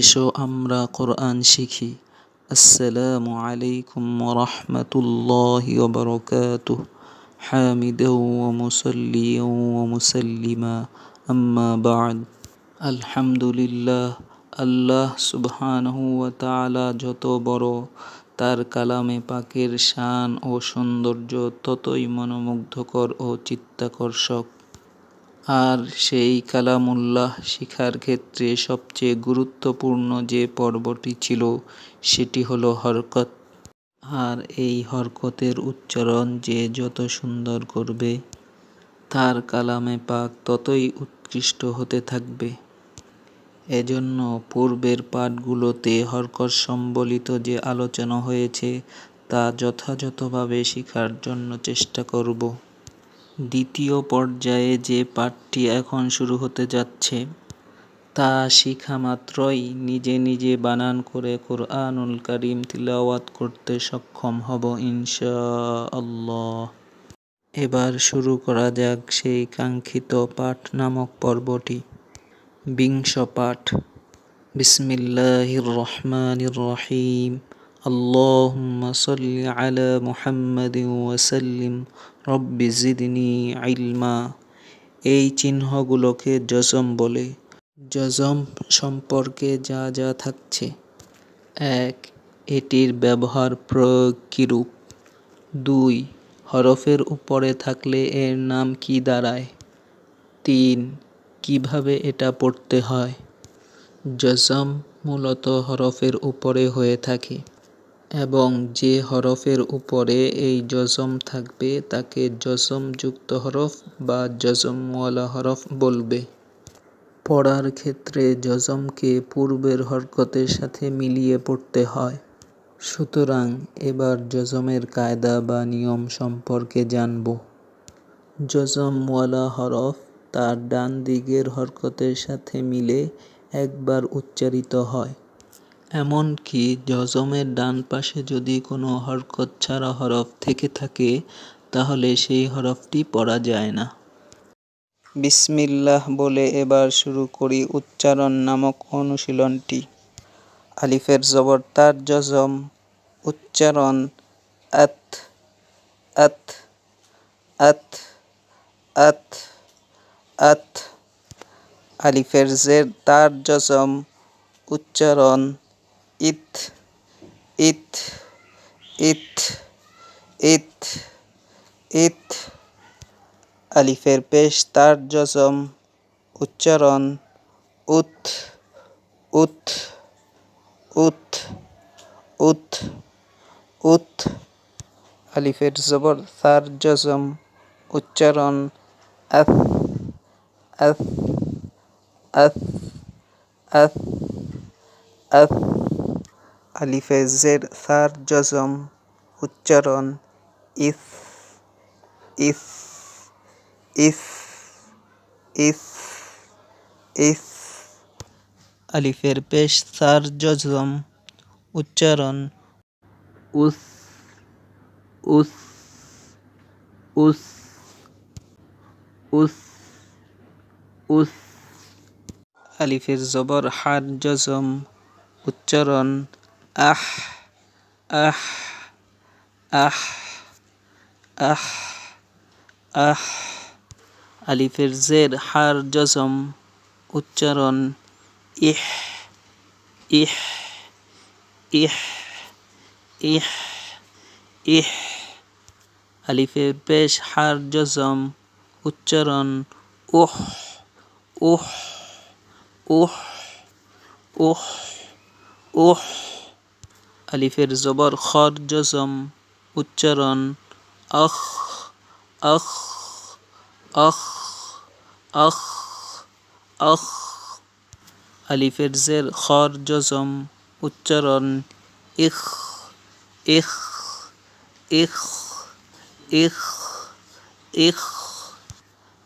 এসো আমরা কোরআন শিখি। আসসালামু আলাইকুম রহমতুল্লাহ বরকাত হামিদ মুসল্লি মুসল্লিমা। আম্মা বাদ। আলহামদুলিল্লাহ, আল্লাহ তাআলা যত বড় তার কালামে পাকের শান ও সৌন্দর্য ততই মনোমুগ্ধকর ও চিত্তাকর্ষক। আর সেই কালামুল্লাহ শিখার ক্ষেত্রে সবচেয়ে গুরুত্বপূর্ণ যে পর্বটি ছিল, সেটি হলো হরকত। আর এই হরকতের উচ্চারণ যে যত সুন্দর করবে, তার কালামে পাক ততই উৎকৃষ্ট হতে থাকবে। এজন্য পূর্বের পাঠগুলোতে হরকত সম্বলিত যে আলোচনা হয়েছে, তা যথাযথভাবে শিখার জন্য চেষ্টা করব। দ্বিতীয় পর্যায়ে যে পাঠটি এখন শুরু হতে যাচ্ছে, তা শিখা মাত্রই নিজে নিজে বানান করে কোরআনুল কারিম তিলাওয়াত করতে সক্ষম হব ইনশা আল্লাহ এবার শুরু করা যাক সেই কাঙ্ক্ষিত পাঠ নামক পর্বটি। বিংশ পাঠ। বিসমিল্লাহির রহমানির রহিম। আল্লাহুম্মা সাল্লি আলা মুহাম্মাদিন ওয়াসাল্লিম রব্বি জিদনি ইলমা এই চিহ্নগুলোকে জজম বলে। জজম সম্পর্কে যা যা থাকছে। এক, এটির ব্যবহার প্রয়োগ কিরূপ? দুই, হরফের উপরে থাকলে এর নাম কি দাঁড়ায়? তিন, কীভাবে এটা পড়তে হয়? জজম মূলত হরফের উপরে হয়ে থাকে। এবং যে হরফের উপরে এই জজম থাকবে, তাকে জজমযুক্ত হরফ বা জজমওয়ালা হরফ বলবে। পড়ার ক্ষেত্রে জজমকে পূর্বের হরকতের সাথে মিলিয়ে পড়তে হয়। সুতরাং এবার জজমের কায়দা বা নিয়ম সম্পর্কে জানব। জজমওয়ালা হরফ তার ডান দিকের হরকতের সাথে মিলে একবার উচ্চারিত হয়। এমনকি জজমের ডান পাশে যদি কোনো হরকত ছাড়া হরফ থেকে থাকে, তাহলে সেই হরফটি পড়া যায় না। বিসমিল্লাহ বলে এবার শুরু করি উচ্চারণ নামক অনুশীলনটি। আলিফের জবর তার জজম, উচ্চারণ আত আত আত আত আত। আলিফের জের তার জজম, উচ্চারণ ইত ইত ইত ইত ইত আলিফের পেশ, তার জজম উচ্চারণ, উত উত উত উত উত. আলিফের জবর, তার জজম উচ্চারণ আফ আফ আফ আফ আফ আলিফে জের, সার, জজম, উচ্চারণ, ইস ইস ইস ইস ইস। আলিফের পেশ, সার, জজম, উচ্চারণ, উস উস উস উস উস। আলিফের জবর, হার, জজম, উচ্চারণ আহ আহ আহ আহ আহ। আলিফের জের, হার, জজম, উচ্চারণ, ইহ ইহ ইহ ইহ ইহ। আলিফের পেশ হার, জজম, উচ্চারণ উহ উহ উহ উহ উহ আলিফের জবর খর জজম, উচ্চারণ আখ আখ আখ আখ আখ আলিফের জের খর জজম, উচ্চারণ ইখ ইখ ইখ ইখ ইখ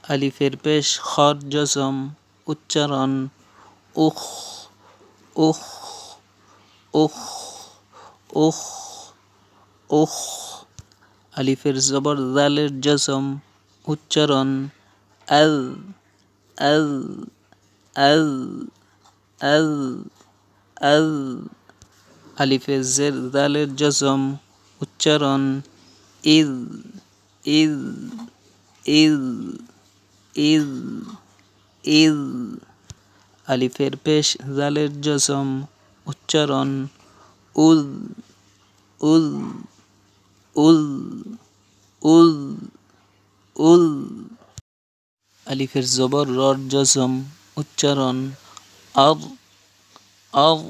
আলিফের পেশ খর জজম, উচ্চারণ উখ উখ উখ উখ উখ আলিফের জবর দালের জসম, উচ্চারণ আল আল আল আল আজ আলিফের জের দালের জসম, উচ্চারণ ইল ইল ইল ইল ইজ আলিফের পেশ জালের জসম, উচ্চারণ উল উল উল উল উল। আলিফের জবর, রর, জজম, উচ্চারণ, আব আব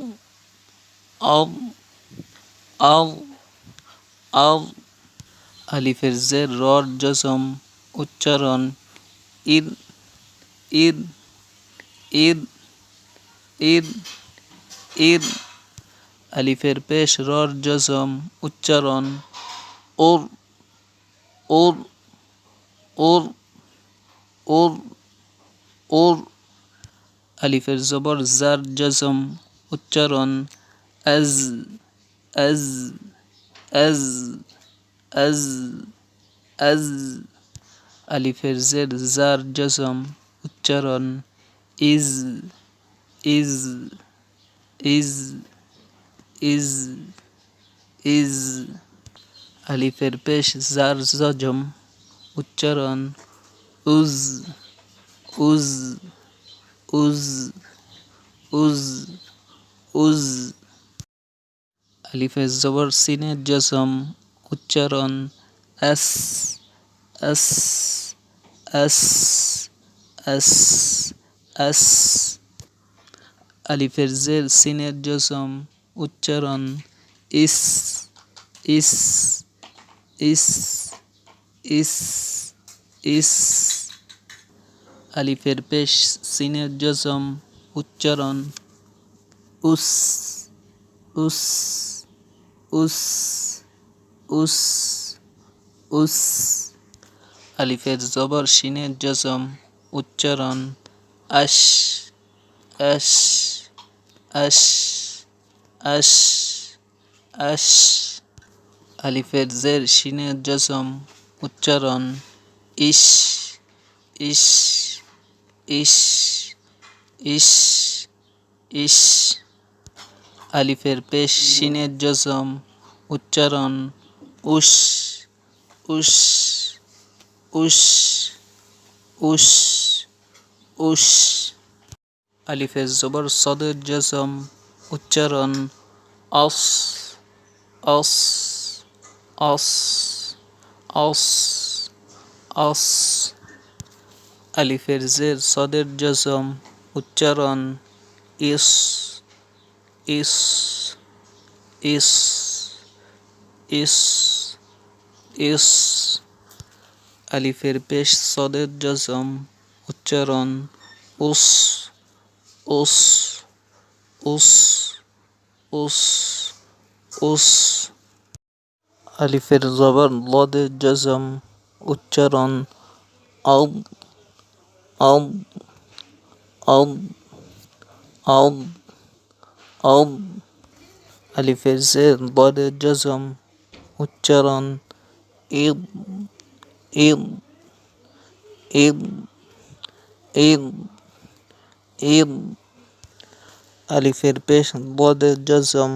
আব আব আব। আলিফের জের, রর, জজম, উচ্চারণ ইদ ইদ ইদ ইদ ইদ আলিফের পেশ, রর, জজম, উচ্চারণ, ওর ওর ওর ওর ওর, আলিফের জবর, জার, জজম, উচ্চারণ, আজ আজ আজ আজ আজ, আলিফের জের, জার, জজম, উচ্চারণ, ইজ ইজ ইজ ইজ ইজ আলিফের পেশ জার জজম উচ্চারণ উজ উজ উজ উজ উজ আলিফের জবর সিনের জজম উচ্চারণ এস এস এস এস এস আলিফের জের সিনের জজম উচ্চারণ ইস ইস ইস ইস ইস। আলিফের পেশ, সিনের জজম, উচ্চারণ উস উস উস উস উস। আলিফের জবর, সিনের জজম, উচ্চারণ আশ আশ আশ আশ আশ আলিফের জের সিনের জজম উচ্চারণ, ইস ইস ইস ইস ইস, আলিফের পেশ সিনের জজম উচ্চারণ, উস উস উস উস উস, আলিফের জবর সদের জজম উচ্চারণ অস অস অস অস অস। আলিফের জের, সদের জজম উচ্চারণ ইস ইস ইস ইস ইস। আলিফের পেশ, সদের জজম উচ্চারণ উস উস উস। উস উস আলিফের জবর লদের জজম উচ্চারণ আব আব আব আব আব আলিফের জের বদের জজম উচ্চারণ ইদ ইদ ইদ ইদ ইদ আলিফের পেশ বদের জজম,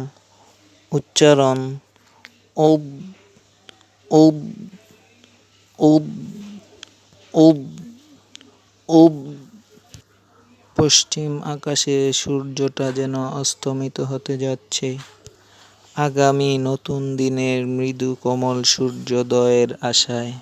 উচ্চারণ উব উব উব উব উব পশ্চিম আকাশে সূর্যটা যেন অস্তমিত হতে যাচ্ছে। আগামী নতুন দিনের মৃদু কোমল সূর্যোদয়ের আশায়।